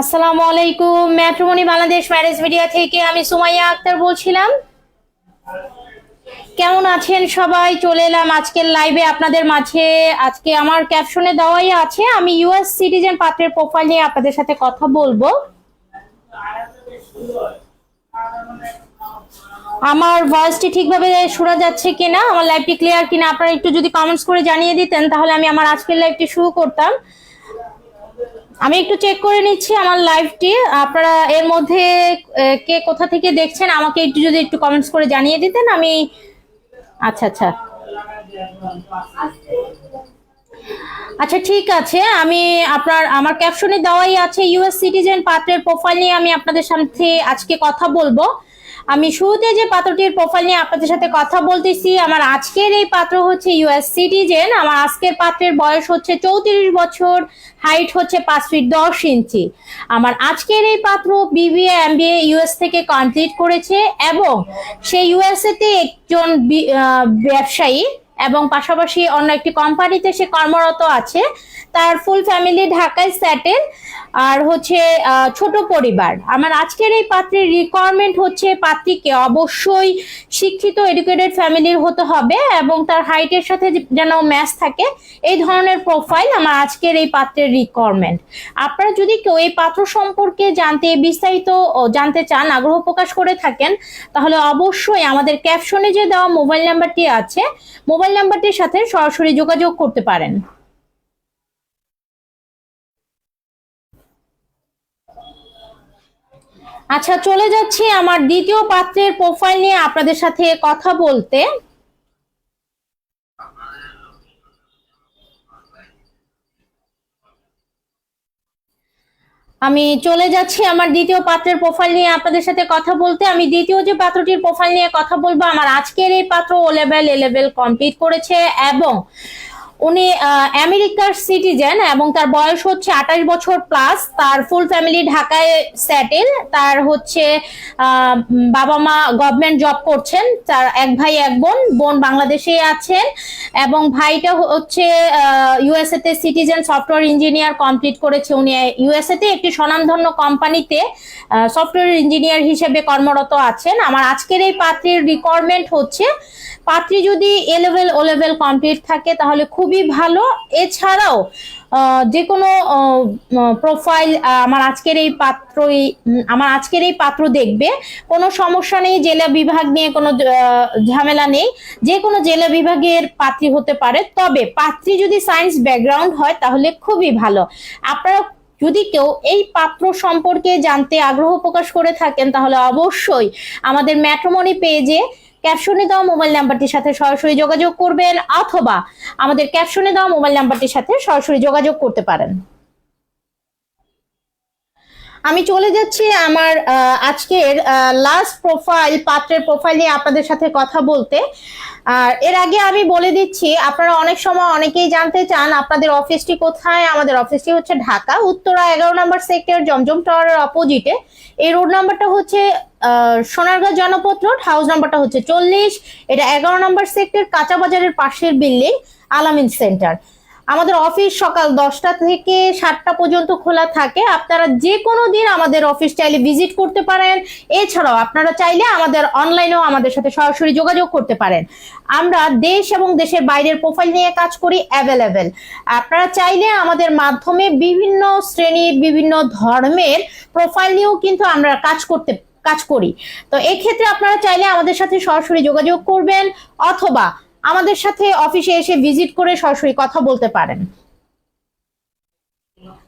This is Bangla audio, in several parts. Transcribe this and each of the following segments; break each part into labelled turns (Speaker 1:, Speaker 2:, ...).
Speaker 1: আসসালামু আলাইকুম, ম্যাট্রোমনি বাংলাদেশ ম্যারেজ মিডিয়া থেকে আমি সুমাইয়া আক্তার বলছিলাম। কেমন আছেন সবাই? চলে এলাম আজকের লাইভে আপনাদের মাঝে। আজকে আমার ক্যাপশনে দেওয়াই আছে। আমি ইউএস সিটিজেন পাত্রের প্রোফাইল নিয়ে আপনাদের সাথে কথা বলব। আমার ভয়েসটি ঠিকভাবে শোনা যাচ্ছে কিনা? আমার লাইভটি ক্লিয়ার কিনা? আপনারা একটু যদি কমেন্টস করে জানিয়ে দিতেন, তাহলে আমি আমার আজকের লাইভটি শুরু করতাম। আমি একটু চেক করে নিচ্ছি আমার লাইভটি আপনারা এর মধ্যে কে কোথা থেকে দেখছেন আমাকে একটু যদি একটু কমেন্টস করে জানিয়ে দিতেন, আমি আচ্ছা আচ্ছা। আচ্ছা ঠিক আছে। আমি আপনার, আমার ক্যাপশনে দেওয়াই আছে ইউএস সিটিজেন পাত্রের প্রোফাইল নিয়ে আমি আপনাদের সাথে আজকে কথা বলব। আমি শুরুতে যে পাত্রটির প্রোফাইল নিয়ে আপনাদের সাথে কথা বলতেছি, আমার আজকের এই পাত্র হচ্ছে ইউএস সিটিজেন আমার আজকের পাত্রের বয়স হচ্ছে চৌত্রিশ বছর হাইট হচ্ছে পাঁচ ফিট দশ ইঞ্চি। আমার আজকের এই পাত্র বিবিএ এমবিএ ইউএস থেকে কমপ্লিট করেছে এবং সেই ইউএসএ তে একজন ব্যবসায়ী এবং পাশাপাশি অন্য একটি কোম্পানিতে সে কর্মরত আছে। তার ফুল ফ্যামিলি ঢাকায় স্যাটেল আর হচ্ছে ছোট পরিবার। আমার আজকের এই পাত্রের রিকোয়ারমেন্ট হচ্ছে পাত্রীকে অবশ্যই শিক্ষিত এডুকেটেড ফ্যামিলির হতে হবে এবং তার হাইটের সাথে যেন ম্যাচ থাকে, এই ধরনের প্রোফাইল আমার আজকের এই পাত্রের রিকোয়ারমেন্ট আপনারা যদি কেউ এই পাত্র সম্পর্কে জানতে, বিস্তারিত জানতে চান, আগ্রহ প্রকাশ করে থাকেন, তাহলে অবশ্যই আমাদের ক্যাপশনে যে দেওয়া মোবাইল নাম্বারটি আছে মোবাইল নাম্বারটির সাথে সরাসরি যোগাযোগ করতে পারেন। আচ্ছা চলে যাচ্ছি আমার দ্বিতীয় পাত্রের প্রোফাইল নিয়ে আপনাদের সাথে কথা বলতে। আমি চলে যাচ্ছি আমার দ্বিতীয় পাত্রের প্রোফাইল নিয়ে আপনাদের সাথে কথা বলতে। আমি দ্বিতীয় যে পাত্রটির প্রোফাইল নিয়ে কথা বলব, আমার আজকের এই পাত্র O level A level complete করেছে এবং উনি আমেরিকার সিটিজেন এবং তার বয়স হচ্ছে আঠাশ বছর প্লাস। তার ফুল ফ্যামিলি ঢাকায় সেটেল। তার হচ্ছে বাবা মা গভর্নমেন্ট জব করছেন। তার এক ভাই, এক বোন বোন বাংলাদেশে আছেন এবং ভাইটা হচ্ছে ইউএসএ তে সিটিজেন, সফটওয়্যার ইঞ্জিনিয়ার কমপ্লিট করেছে উনি। ইউএসএ তে একটি স্বনামধন্য কোম্পানিতে সফটওয়্যার ইঞ্জিনিয়ার হিসেবে কর্মরত আছেন। আমার আজকের এই পাত্রীর রিকোয়ারমেন্ট হচ্ছে, পাত্রী যদি A level O level complete থাকে, তাহলে খুবই ভালো। এছাড়াও যে কোনো প্রোফাইল আমার আজকের এই পাত্র আমার আজকের এই পাত্র দেখবে। কোনো সমস্যা নেই, জেলা বিভাগ নিয়ে কোনো ঝামেলা নেই। যে কোনো জেলা বিভাগের পাত্রী হতে পারে। তবে পাত্রী যদি সায়েন্স ব্যাকগ্রাউন্ড হয়, তাহলে খুবই ভালো। আপনারা যদি কেউ এই পাত্র সম্পর্কে জানতে আগ্রহ প্রকাশ করে থাকেন, তাহলে অবশ্যই আমাদের ম্যাট্রোমনি পেজে ক্যাপশনে দেওয়া মোবাইল নাম্বারটির সাথে সরাসরি যোগাযোগ করবেন অথবা আমাদের ক্যাপশনে দেওয়া মোবাইল নাম্বারটির সাথে সরাসরি যোগাযোগ করতে পারেন। আমি চলে যাচ্ছি আমার আজকের লাস্ট প্রোফাইল পাত্রের প্রোফাইল নিয়ে আপনাদের সাথে কথা বলতে। আর এর আগে আমি বলে দিচ্ছি, আপনারা অনেক সময় অনেকেই জানতে চান আপনাদের অফিসটি কোথায়? আমাদের অফিসটি হচ্ছে ঢাকা, উত্তরা এগারো নম্বর সেক্টর, জমজম টাওয়ারের অপোজিটে। এই রোড নাম্বারটা হচ্ছে সোনারগাঁ জনপথ রোড, হাউস নাম্বারটা হচ্ছে চল্লিশ। এটা এগারো নম্বর সেক্টর, কাঁচা বাজারের পাশের বিল্ডিং, আলামিন সেন্টার। আমাদের অফিস সকাল দশটা থেকে সাতটা পর্যন্ত খোলা থাকে। আপনারা যে কোনো দিন আমাদের অফিস চাইলে ভিজিট করতে পারেন। এছাড়াও আপনারা চাইলে আমাদের অনলাইনেও আমাদের সাথে সরাসরি যোগাযোগ করতে পারেন। আমরা দেশ এবং দেশের বাইরের প্রোফাইল নিয়ে কাজ করি অ্যাভেলেবেল আপনারা চাইলে আমাদের মাধ্যমে বিভিন্ন শ্রেণির, বিভিন্ন ধর্মের প্রোফাইল নিয়েও কিন্তু আমরা কাজ করতে, কাজ করি। তো এক্ষেত্রে আপনারা চাইলে আমাদের সাথে সরাসরি যোগাযোগ করবেন অথবা আমাদের সাথে অফিসে এসে ভিজিট করে সরাসরি কথা বলতে পারেন।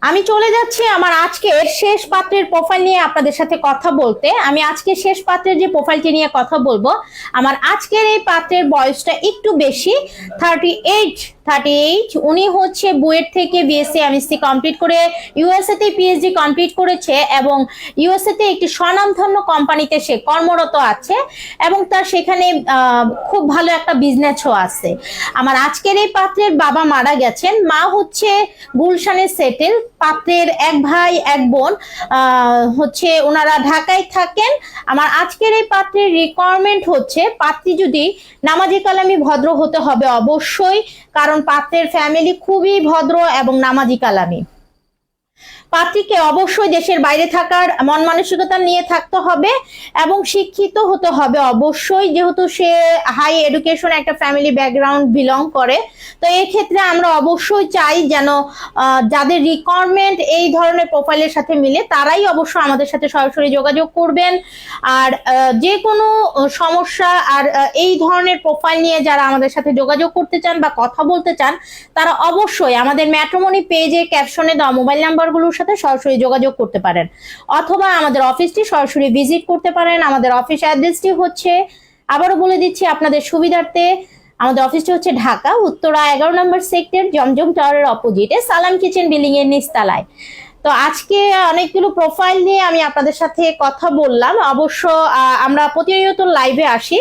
Speaker 1: আমি চলে যাচ্ছি আমার আজকের শেষ পাত্রের প্রোফাইল নিয়ে আপনাদের সাথে কথা বলতে। আমি আজকে শেষ পাত্রের যে প্রোফাইলটি নিয়ে কথা বলব, আমার আজকের এই পাত্রের বয়সটা একটু বেশি থার্টি এইট থার্টি এইট উনি হচ্ছে বুয়েট থেকে বিএসসি এমএসসি কমপ্লিট করে ইউএসএ তে পিএইচডি কমপ্লিট করেছে এবং ইউএসএ তে একটি স্বনামধন্য কোম্পানিতে সে কর্মরত আছে এবং তার সেখানে খুব ভালো একটা বিজনেসও আছে। আমার আজকের এই পাত্রের বাবা মারা গেছেন, মা হচ্ছে গুলশানে সেটেল পাত্রের এক ভাই, এক বোন হচ্ছে ওনারা ঢাকায় থাকেন। আমার আজকের এই পাত্রের রিকোয়ারমেন্ট হচ্ছে, পাত্রী যদি নামাজি কালামি ভদ্র হতে হবে অবশ্যই, কারণ পাত্রের ফ্যামিলি খুবই ভদ্র এবং নামাজি কালামি পাত্রীকে অবশ্যই দেশের বাইরে থাকার মন মানসিকতা নিয়ে থাকতে হবে এবং শিক্ষিত হতে হবে। অবশ্যই যেহেতু সে হাই এডুকেশন একটা ফ্যামিলি ব্যাকগ্রাউন্ড বিলং করে, তো ক্ষেত্রে আমরা অবশ্যই চাই যেন যাদের রিকোয়ারমেন্ট এই ধরনের প্রোফাইলের সাথে মিলে, তারাই অবশ্য আমাদের সাথে সরাসরি যোগাযোগ করবেন। আর যে কোনো সমস্যা আর এই ধরনের প্রোফাইল নিয়ে যারা আমাদের সাথে যোগাযোগ করতে চান বা কথা বলতে চান, তারা অবশ্যই আমাদের ম্যাট্রোমনি পেজে ক্যাপশনে দেওয়া মোবাইল নাম্বারগুলোর সাথে সরাসরি যোগাযোগ করতে পারেন। অথবা আমাদের অফিসটি সরাসরি ভিজিট করতে পারেন। আমাদের অফিস অ্যাড্রেসটি হচ্ছে, আবারও বলে দিচ্ছি আপনাদের সুবিধার্থে, আমাদের অফিসটি হচ্ছে ঢাকা, উত্তরা, এগারো নম্বর সেক্টর, জমজম টাওয়ারের অপোজিটে, সালাম কিচেন বিল্ডিং এর নিচতলায়। তো আজকে অনেকগুলো প্রোফাইল নিয়ে আমি আপনাদের সাথে কথা বললাম। অবশ্য আমরা প্রতিনিয়ত লাইভে আসি।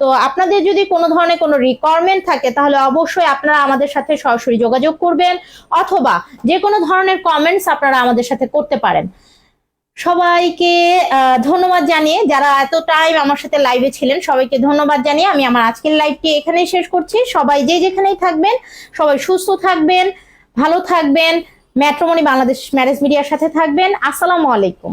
Speaker 1: তো আপনাদের যদি কোনো ধরনের কোনো রিকোয়ারমেন্ট থাকে, তাহলে অবশ্যই আপনারা আমাদের সাথে সরাসরি যোগাযোগ করবেন, অথবা যে কোনো ধরনের কমেন্টস আপনারা আমাদের সাথে করতে পারেন। সবাইকে ধন্যবাদ জানিয়ে যারা এত টাইম আমার সাথে লাইভে ছিলেন, সবাইকে ধন্যবাদ জানিয়ে আমি আমার আজকের লাইভটি এখানেই শেষ করছি। সবাই যে যেখানেই থাকবেন, সবাই সুস্থ থাকবেন, ভালো থাকবেন। ম্যাট্রোমনি বাংলাদেশ ম্যারেজ মিডিয়ার সাথে থাকবেন। আসসালামু আলাইকুম।